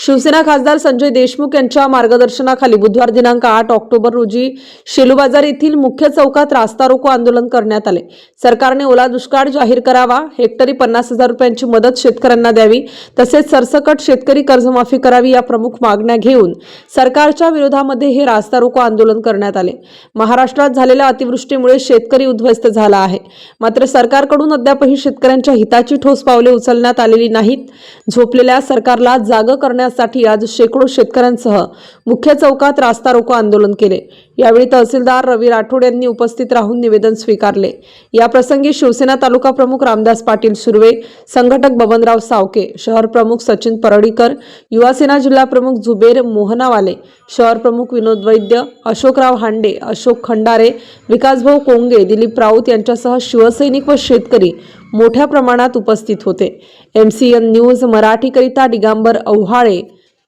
शिवसेना खासदार संजय देशमुख यांच्या मार्गदर्शनाखाली बुधवार दिनांक आठ ऑक्टोबर रोजी शेलूबाजार येथील मुख्य चौकात रास्ता रोको आंदोलन करण्यात आले. सरकारने ओला दुष्काळ जाहीर करावा हेक्टरी पन्नास हजार रुपयांची मदत शेतकऱ्यांना द्यावी तसेच सरसकट शेतकरी कर्जमाफी करावी या प्रमुख मागण्या घेऊन सरकारच्या विरोधामध्ये हे रास्ता रोको आंदोलन करण्यात आले. महाराष्ट्रात झालेल्या अतिवृष्टीमुळे शेतकरी उद्ध्वस्त झाला आहे. मात्र सरकारकडून अद्यापही शेतकऱ्यांच्या हिताची ठोस पावले उचलण्यात आलेली नाहीत. झोपलेल्या सरकारला जागं करण्यासाठी आज शेकडो शेतकऱ्यांसह मुख्य चौकात रास्ता रोको आंदोलन केले. यावेळी तहसीलदार रवी राठोड यांनी उपस्थित राहून निवेदन स्वीकारले. याप्रसंगी शिवसेना तालुका प्रमुख रामदास पाटील सुर्वे संघटक बबनराव सावके शहर प्रमुख सचिन परडीकर युवासेना जिल्हा प्रमुख जुबेर मोहनावाले शहर प्रमुख विनोद वैद्य अशोकराव हांडे अशोक खंडारे विकासभाऊ कोंगे दिलीप राऊत यांच्यासह शिवसैनिक व शेतकरी मोठ्या प्रमाणात उपस्थित होते. एम सी एन न्यूज मराठीकरिता दिगांबर औहाळे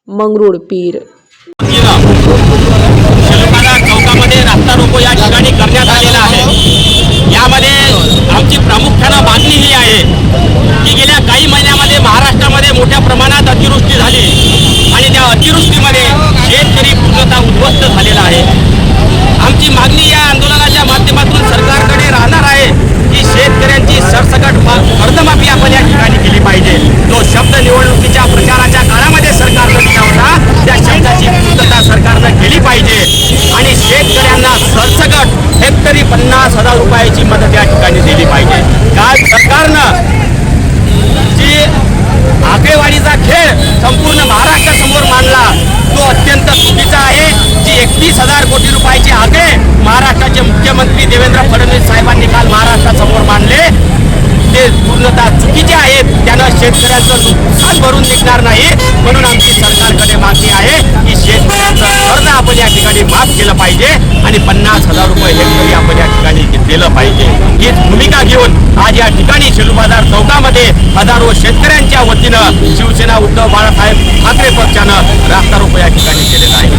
मंगरुळ पीर. चौकामध्ये रास्ता रोको या ठिकाणी करण्यात आलेला आहे. यामध्ये आमची प्रामुख्यानं मागणी ही आहे की गेल्या काही महिन्यामध्ये महाराष्ट्रामध्ये मोठ्या प्रमाणात अतिवृष्टी झाली आणि त्या अतिवृष्टीमध्ये शेतकरी पूर्णतः उद्ध्वस्त झालेला आहे. आमची मागणी या आंदोलनात माध्यमातून सरकारकडे राहणार आहे की शेतकऱ्यांची सरसकट मा- कर्जमाफी आपण या ठिकाणी केली पाहिजे जो शब्द निवडणुकीच्या प्रचाराच्या काळामध्ये सरकारनं दिला होता त्या शब्दाची पूर्तता सरकारनं केली पाहिजे आणि शेतकऱ्यांना सरसकट हेक्टरी पन्नास हजार रुपयाची मदत या ठिकाणी दिली पाहिजे. काल सरकारनं जी आकडेवारीचा खेळ संपूर्ण महाराष्ट्रासमोर मांडला तो अत्यंत चुकीचा आहे. जी एकतीस हजार कोटी रुपयाचे आकडे महाराष्ट्राचे मुख्यमंत्री देवेंद्र फडणवीस साहेबांनी काल महाराष्ट्रासमोर मांडले. ते पूर्णतः चुकीचे आहेत. त्यानं शेतकऱ्यांचं नुकसान भरून निघणार नाही. म्हणून आमची केलं पाहिजे. हीच भूमिका घेऊन आज या ठिकाणी शिलू बाजार चौकामध्ये हजारो शेतकऱ्यांच्या वतीनं शिवसेना उद्धव बाळासाहेब ठाकरे पक्षानं रास्ता रोको या ठिकाणी केलेला आहे.